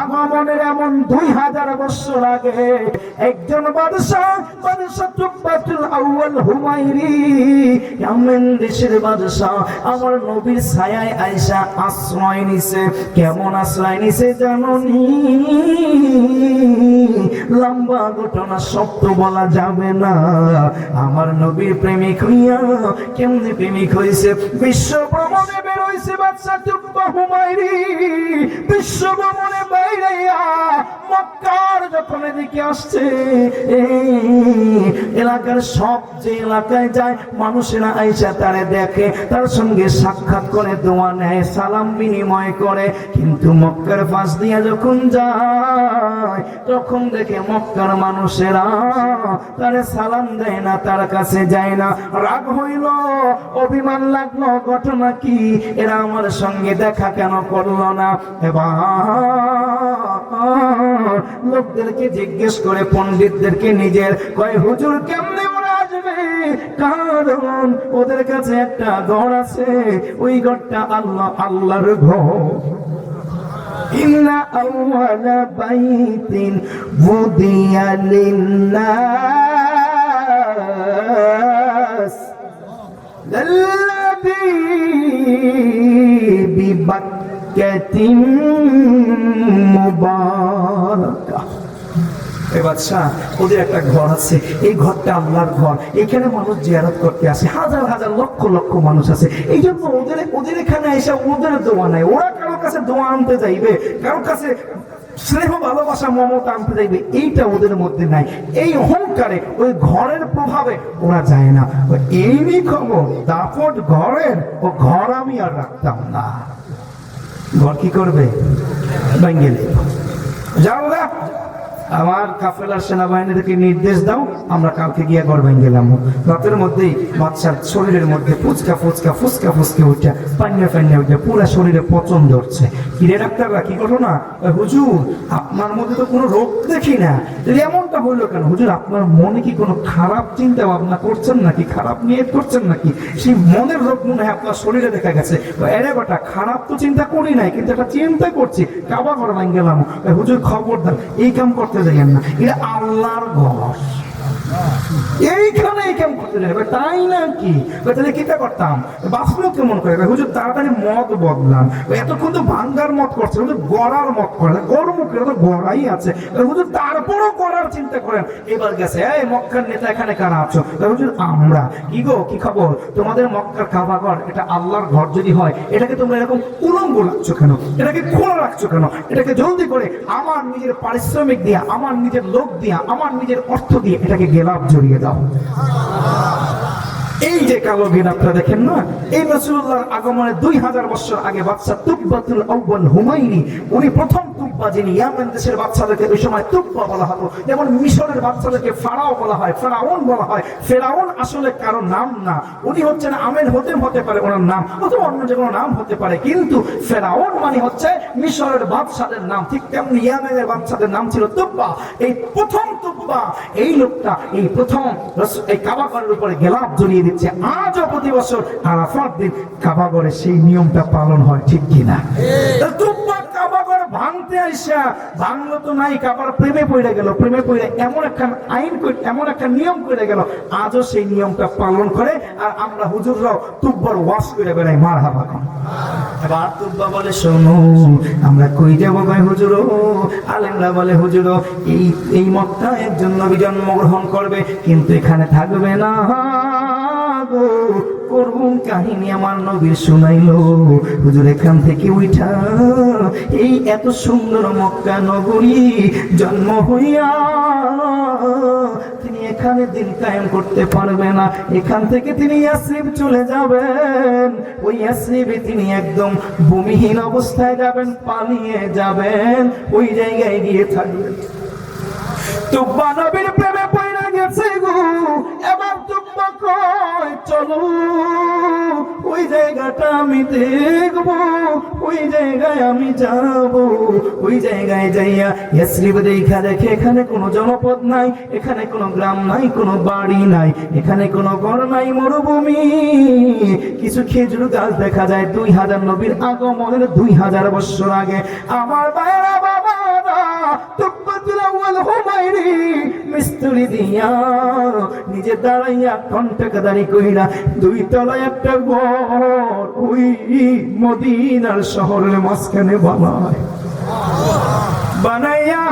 আগমনের এমন দুই হাজার বছর আগে একজন কেমন আশ্রয় নিছে জাননি লম্বা ঘটনা সত্য বলা যাবে না। আমার নবীর প্রেমিক হইয়া কেমনে প্রেমিক হইছে? বিশ্ব ভ্রমণে বেরোইছে বাদশাহ তুব্বা হুমায়রি বিশ্ব ভ্রমণে বাইরাইয়া মক্কার যখন এদিকে আসছে এলাকার সব যে এলাকায় যায়, মানুষেরা আইসা তারে দেখে, তার সঙ্গে সাক্ষাৎ করে, দোয়া নেয়, সালাম বিনিময় করে। কিন্তু মক্কার পাশ দিয়া যখন যায়, তখন দেখে মক্কার মানুষেরা তারে সালাম দেয় না, তার কাছে যায় না। রাগ হইল, অভিমান লাগল, ঘটনা কি? এরা আমার সঙ্গে দেখা কেন করল না? এবার লোকদেরকে জিজ্ঞেস করে পণ্ডিতদেরকে নিজের কয় হুজুর কেমনে ওরা আসবে কারণ ওদের কাছে একটা ঘর আছে ওই ঘরটা আল্লাহ আল্লাহর ঘর إن أول بيت وضع للناس الذي ببكة مباركة এ বাদশাহ ওদের একটা ঘর আছে। এই ঘরটা আল্লাহর ঘর। এখানে মানুষ জিয়ারত করতে আসে। হাজার হাজার লক্ষ লক্ষ মানুষ আছে। এই জন্য ওদের ওদের এখানে এসে ওদের দোয়া নাই। ওরা কারোর কাছে দোয়া আনতে যাইবে কারোর কাছে স্নেহ, ভালোবাসা, মমতা আনতে যাইবে, এইটা ওদের মধ্যে নাই। এই অহংকারে, ওই ঘরের প্রভাবে ওরা যায় না। এই খবর, দাপট ঘরের ও ঘর আমি আর রাখতাম না। ঘর কি করবে? বেঙ্গেলে যাও গা। আমার কাফেলার সেনাবাহিনীদেরকে নির্দেশ দাও, আমরা কালকে গিয়ে ঘর ভেঙে গেলাম রাতের মধ্যেই বাচ্চার শরীরের মধ্যে ফুচকা ফুচকা ফুচকা, ফুচকে উঠে পান্না পান্না উঠে, পুরা শরীরে পচন ধরছে। কিরে ডাক্তাররা কি করো না হুজুর, আপনার মধ্যে তো কোনো রোগ দেখি না। এমনটা হইল কেন? হুজুর, আপনার মনে কি কোনো খারাপ চিন্তা ভাবনা করছেন নাকি? খারাপ নিয়ে করছেন নাকি? সেই মনের রোগ মনে হয় আপনার শরীরে দেখা গেছে। এরে বেটা, খারাপ তো চিন্তা করি নাই, কিন্তু একটা চিন্তা করছি, কাবা ঘর ভাঙ গেলাম হুজুর খবরদার এই কাম করতে যাইয়েন না। এটা আল্লাহর ঘর। এইখানে এই কাম করতে যাবে তাই না কি? তাহলে কিটা করতাম? বাঁচলো কেমন করে? হুজুর, তাড়াতাড়ি মত বদলান। এতক্ষণ তো ভাঙ্গার মত করছে হুজুর গড়ার মত করে গরম তো গড়াই আছে। হুজুর, তারপরও করার চিন্তা করেন। এবার গেছে, এই মক্কার নেতা এখানে কারা আছো? হুজুর, আমরা। কি গো? কি খবর? তোমাদের মক্কার কাবা ঘর, এটা আল্লাহর ঘর যদি হয়, এটাকে তোমরা এরকম উলঙ্গ রাখছো কেন? এটাকে খোলা রাখছো কেন? এটাকে জলদি করে আমার নিজের পারিশ্রমিক দিয়া, আমার নিজের লোক দিয়া, আমার নিজের অর্থ দিয়ে, এটাকে গেলাপ জড়িয়ে দাও। এই যে কালো গেলাপটা দেখেন না, এই রসুল্লাহর আগমনের দুই হাজার বছর আগে বাচ্চা তুব্বাতুল আউ্বাল হুমায়ুনি, উনি প্রথম তুব্বা যিনি ইয়ামেন দেশের বাচ্চাদেরকে ওই সময় তুব্বা বলা হতো, যেমন মিশরের বাচ্চাদেরকে ফারাও বলা হয়, ফেরাউন বলা হয়। ফেরাউন আসলে কারও নাম না, উনি হচ্ছেন আমেন হতে হতে পারে ওনার নাম, অথবা অন্য যে কোনো নাম হতে পারে, কিন্তু ফেরাউন মানে হচ্ছে মিশরের বাদশাদের নাম, ঠিক তেমনি ইয়ামেনের বাচ্চাদের নাম ছিল তুব্বা। এই প্রথম তুব্বা এই লোকটা এই প্রথম এই কাবাগরের উপরে গেলাপ জড়িয়ে দিচ্ছে। আজও প্রতি বছর আরাফাত দিন। কাবাগরে সেই নিয়মটা পালন হয় ঠিক কিনা? কাবাগর ভাঙতে আইসা ভাঙলো তো নাই কাবার প্রেমে পড়ে গেল। প্রেমে পড়ে এমন একটা আইন এমন একটা নিয়ম করে গেল। আজও সেই নিয়মটা পালন করে, আর আমরা হুজুররাও তুব্বার ওয়াশ করে বেড়াই মার হাবা এবার তুব্বা বলে, শোনো, আমরা কই যাব ভাই হুজুর? আলেমরা বলে, হুজুর, এই এই মক্কা একজন নবী জন্মগ্রহণ করবে, কিন্তু এখানে থাকবে না গো। করুন কাহিনী আমার নবীর শুনাইলো। হুজুর এখান থেকে উঠা এই এত সুন্দর মক্কা নগরী জন্ম হইয়া তিনি এখানে দিন কায়েম করতে পারবে না। এখান থেকে তিনি চলে যাবেন। ওই তিনি একদম ভূমিহীন অবস্থায় যাবেন, পালিয়ে যাবেন। ওই জায়গায় গিয়ে থাকবেন। তুব্বা নবীর প্রেমে গেছে গো, এবার চলো? ওই জায়গাটা আমি দেখব, ওই জায়গায় আমি যাব। ওই জায়গায় যাইয়া ইয়াসরিব দেখা দেখে, এখানে কোনো জনপদ নাই, এখানে কোনো গ্রাম নাই, কোনো বাড়ি নাই, এখানে কোনো ঘর নাই, মরুভূমি। কিছু খেজুর গাছ দেখা যায়, দুই হাজার নবীর আগমনের দুই হাজার বছর আগে। আমার বাইরা বাবারা মিস্ত্রি দিয়া নিজে দাঁড়াইয়া কন্টাকদারি কইরা, দুই তলায় একটা ঘর ওই মদিনার শহরের মাঝখানে বানায়। বানাইয়া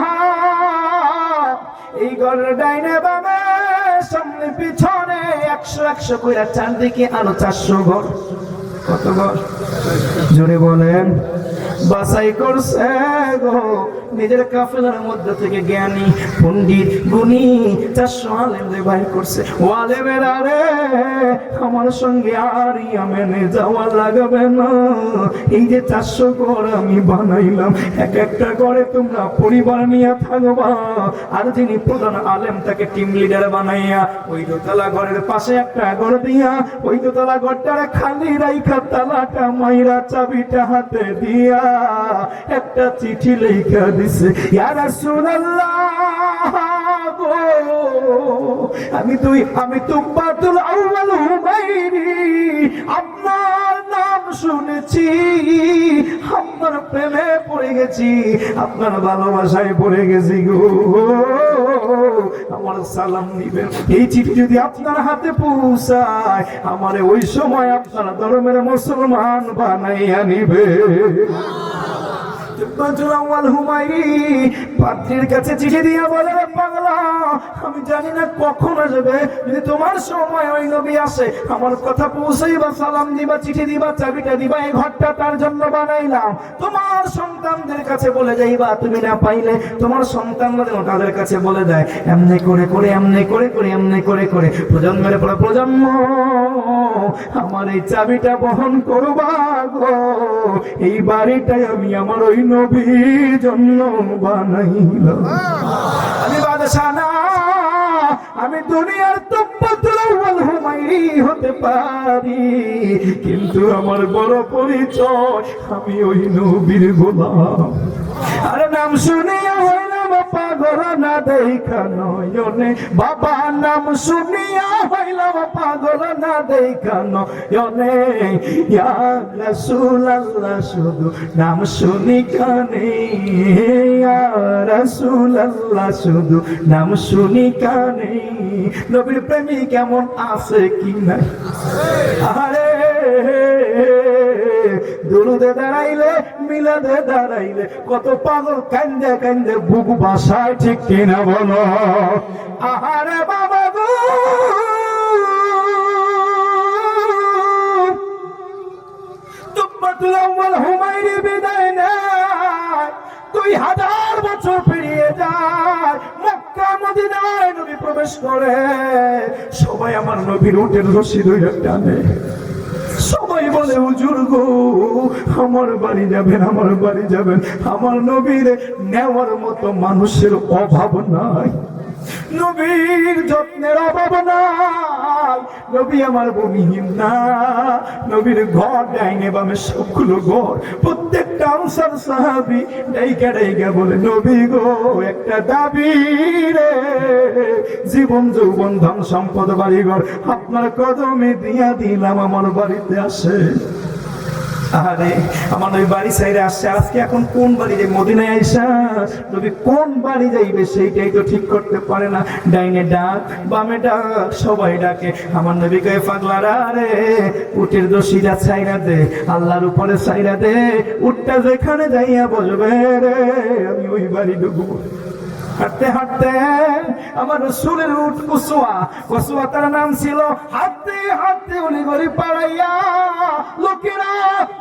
এই ঘরের ডাইনে বামে, সামনে পিছনে একশো একশো কইরা চারদিকে আরও চারশো ঘর। কত ঘর? জোরে বলেন। বাসাই করছে গো। নিজের কাফেলার মধ্যে থেকে জ্ঞানী, পণ্ডিত, গুণী, চারশো আলেম রে ভাই করছে। ও আলেমের আরে আমার সঙ্গে আর ইয়ামেনে যাওয়া লাগবে না। এই যে চারশো ঘর আমি বানাইলাম, এক একটা ঘরে তোমরা পরিবার নিয়ে থাকবা। আর যিনি প্রধান আলেম, তাকে টিম লিডার বানাইয়া ওই দোতলা ঘরের পাশে একটা ঘর দিয়া, ওই দোতলা ঘরটার খালি রাইখা তালাটা মাইরা চাবিটা হাতে দিয়া একটা চিঠি লেখা দিছে, ইয়া রাসূলুল্লাহ! গো আমি তুই আমি তুব্বাতুল আউয়াল হুমায়রি আপনার নাম শুনেছি, আপনার প্রেমে পড়ে গেছি, আপনার ভালোবাসায় পড়ে গেছি গো। আমার সালাম নিবেন। এই চিঠি যদি আপনার হাতে পৌঁছায়, আমার ওই সময় আপনার ধর্মের মুসলমান বানাইয়া নিবে। পাত্রীর কাছে চিঠি দিয়া বলে পাগলা আমি জানি না কখন আসবে। যদি তোমার সময় ওই নবী আসে, আমার কথা পৌঁছাইবা, সালাম দিবা, চিঠি দিবা, চাবিটা দিবা, এই ঘরটা তার জন্য বানাইলাম। তোমার সন্তানদের কাছে বলে যাইবা, তুমি না পাইলে তোমার সন্তানরা যেন তাদের কাছে বলে দেয়, এমনি করে করে, এমনি করে করে, এমনি করে করে, প্রজন্মের পর প্রজন্ম, আমার এই চাবিটা বহন করবা গো। এই বাড়িটাই আমি আমার ওই নবীর জন্য বানাইলাম। আমি বাদশা আমি দুনিয়ার হুমায়রি হতে পারি। কিন্তু আমার বড় পরিচয়, আমি ওই নবীর গোলাম। আর নাম শুনিয়া হইলাম পাগল না দেখা বাবা নাম শুনিয়া হইলাম পাগল না দেখা নয়নে ইয়া শুধু নাম শুনি কানে। ইয়া শুধু নাম শুনি কানে। নবীর প্রেমী কেমন আছে কি নাই? আরে দুরুদে দাঁড়াইলে, মিলাদে দাঁড়াইলে, কত পাগল কান্দে কান্দে বুক বাসায় ঠিক কিনা বলো? আহারে বাবা গো! হাজার বছর পেরিয়ে প্রবেশ করে। সবাই আমার নবীর উটের রশি ধরে টানে। সবাই বলে, হুজুর গো, আমার বাড়ি যাবেন, আমার বাড়ি যাবেন। আমার নবীর নেওয়ার মতো মানুষের অভাব নাই। নবীর যত্নের অভাব নাই। নবী আমার ভূমিহীন না। নবীর ঘর ডাইনে বামে সবগুলো ঘর। প্রত্যেকটা আনসার সাহাবি ডাইকা ডাইকা বলে, নবী গো, একটা দাবি রে। জীবন, যৌবন, ধন, সম্পদ, বাড়িঘর, আপনার কদমে দিয়া দিলাম, আমার বাড়িতে আসে আরে, আমার ওই বাড়ি সাইডে আসছে। আজকে এখন কোন বাড়ি যাই মদিনায় আইসা? নবী কোন বাড়ি যাইবে সেইটাই তো ঠিক করতে পারে না। ডাইনে ডাক, বামে ডাক, সবাই ডাকে। আমার নবী কয়ে, পাগলারা রে, উটের দোষীরা ছাইরা দে, আল্লাহর উপরে ছাইরা দে। উটটা যেখানে যাইয়া বসবে রে, আমি ওই বাড়ি ঢুকবো। হাঁটতে হাঁটতে আমার রসুলের উঠ কুসুয়া কুসুয়া তার নাম ছিল হাঁটতে হাঁটতে উনি গড়ি পাড়াইয়া, লোকেরা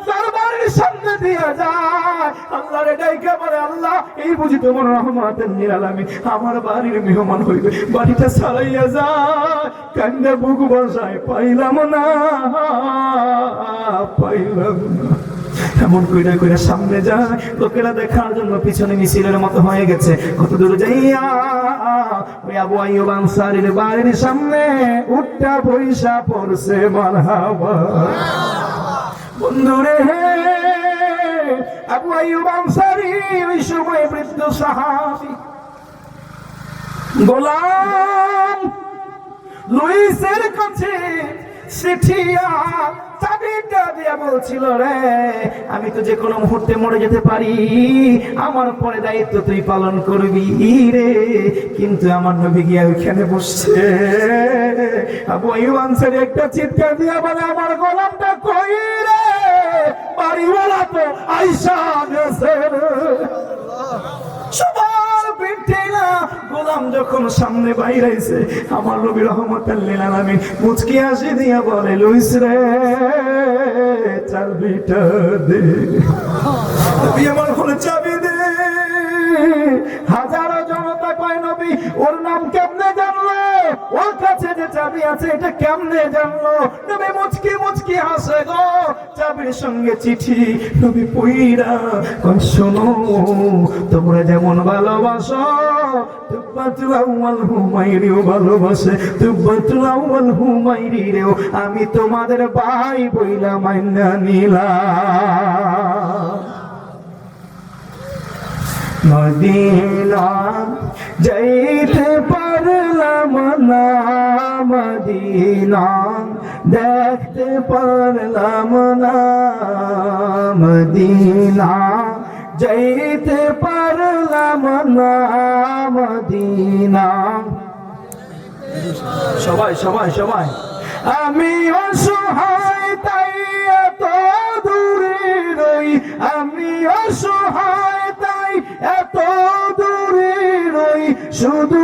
তার বাড়ির সামনে দিয়া যায়। আল্লাহ রে ডাইকা বলে, আল্লাহ, এই বুঝি তোমার রহমতের নিরালামি। আমার বাড়ির মেহমান হইবে, বাড়িটা ছাড়াইয়া যায়। কান্দা বুক বসায়, পাইলাম না পাইলাম না। এমন কইরা কইরা সামনে যায়। লোকেরা দেখার জন্য পিছনে মিছিলের মতো হয়ে গেছে। কত দূর যাইয়া ওই আবু আইয়ুব আনসারীর বাড়ির সামনে উঠটা পয়সা পড়ছে মারহাবা। বন্ধুরে হে, আবু আইয়ুব আনসারী, ওই সময় বৃদ্ধ সাহাবী গোলাম লুইসের কাছে আমি তো যে কোনো মুহূর্তে মরে যেতে পারি, আমার পরে দায়িত্ব তুই পালন করবি রে। কিন্তু আমার নবী গিয়া ওইখানে বসছে। একটা চিৎকার দিয়া বলে, আমার গোলামটা কই রে? বাড়িওয়ালা তো আইসা সবার পিঠে গোলাম যখন সামনে বাইরাইছে আমার রবি রহমত আমি মুচকি আসি দিয়া বলে, লুইস রে চাবিটা দে। আমার ঘরে চাবি দে। হাজারো জনতা কয়, নবী, ওর নাম কেমনে জানলো ওর কাছে যে চাবি আছে এটা কেমনে জানলো? নবী মুচকি মুচকি হাসে গো। চাবির সঙ্গে চিঠি, নবী শোনো, তোমরা যেমন ভালোবাসো ভালোবাসে আমি তোমাদের ভাই বইলা মাইনা নিলাম। মদিনা যাইতে পারলাম না মদিনা দেখতে পারলাম না মদিনা, যাইতে পারলাম না মদিনা। সবাই সবাই সবাই। আমি অসহায়, তাই এত দূরে রই। আমি অসহায়, তাই এত দূরে রই। শুধু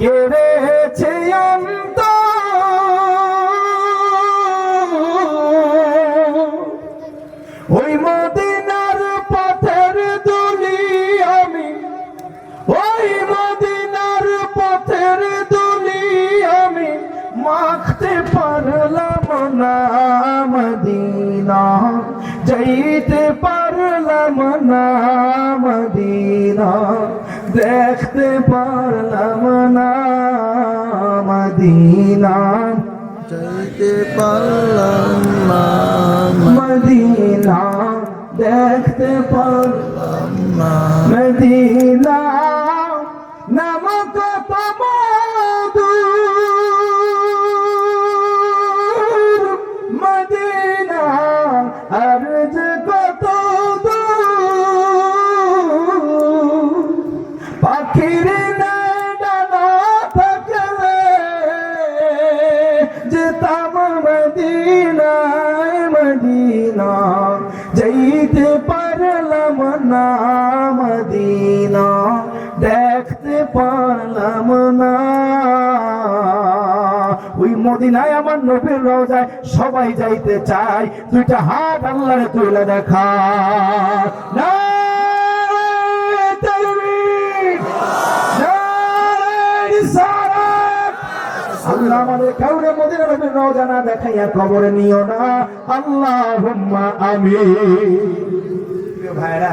কেড়েছে অন্তর। ওই মদিনার পথের দুলি আমি, ওই মদিনার পথের দুলি আমি মাখতে পারলাম না মদিনা, যাইতে পারলাম না মদিনা। দেখতে পারলাম না মদিনা। চাইতে পারলাম না মদিনা দেখতে পারলাম না। মদিনা। পারলাম না ওই মদিনায় আমার নবীর রোজায় সবাই যাইতে চায়। দুইটা হাত আল্লাহরে তুলে দেখা। না কাউরে না দেখাইয়া কবরে নিও না। আল্লাহ আমি ভাইরা